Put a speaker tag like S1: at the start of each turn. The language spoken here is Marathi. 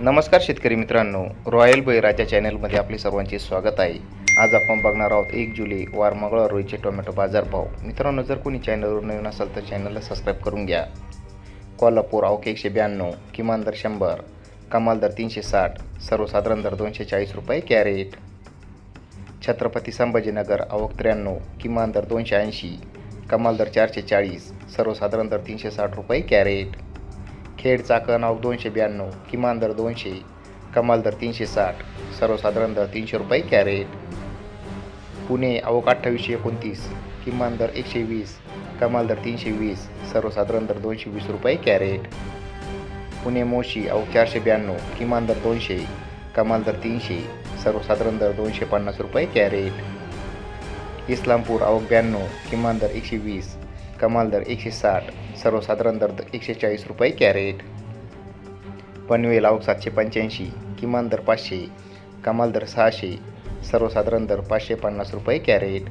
S1: नमस्कार शेतकरी मित्रांनो. रॉयल बळीराजा चॅनलमध्ये आपले सर्वांचे स्वागत आहे. आज आपण बघणार आहोत एक जुलै वार मंगळवार रोजीचे टोमॅटो बाजारभाव मित्रांनो जर कोणी चॅनलवर नवीन असाल तर चॅनलला सबस्क्राईब करून घ्या. कोल्हापूर अवके एकशे ब्याण्णव किमान दर शंभर कमाल दर तीनशे साठ सर्वसाधारण दर दोनशे चाळीस रुपये कॅरेट. छत्रपती संभाजीनगर आवक त्र्याण्णव किमान दर दोनशे ऐंशी कमाल दर चारशे चाळीस सर्वसाधारण दर तीनशे साठ रुपये कॅरेट. खेड चाकण आवक दोनशे ब्याण्णव किमान दर दोनशे कमाल दर तीनशे साठ सर्वसाधारण दर तीनशे रुपये कॅरेट. पुणे अवक अठ्ठावीसशे एकोणतीस किमान दर एकशे वीस कमाल दर तीनशे वीस सर्वसाधारण दर दोनशे वीस रुपये कॅरेट. पुणे मोशी आवक चारशे ब्याण्णव किमान दर दोनशे कमाल दर तीनशे सर्वसाधारण दर दोनशे पन्नास रुपये कॅरेट. इस्लामपूर आवक ब्याण्णव किमान दर एकशे वीस कमाल दर एकशे साठ सर्वसाधारण दर एकशे चाळीस रुपये कॅरेट. पनवेल आवक सातशे पंच्याऐंशी किमान दर पाचशे कमाल दर सहाशे सर्वसाधारण दर पाचशे पन्नास रुपये कॅरेट.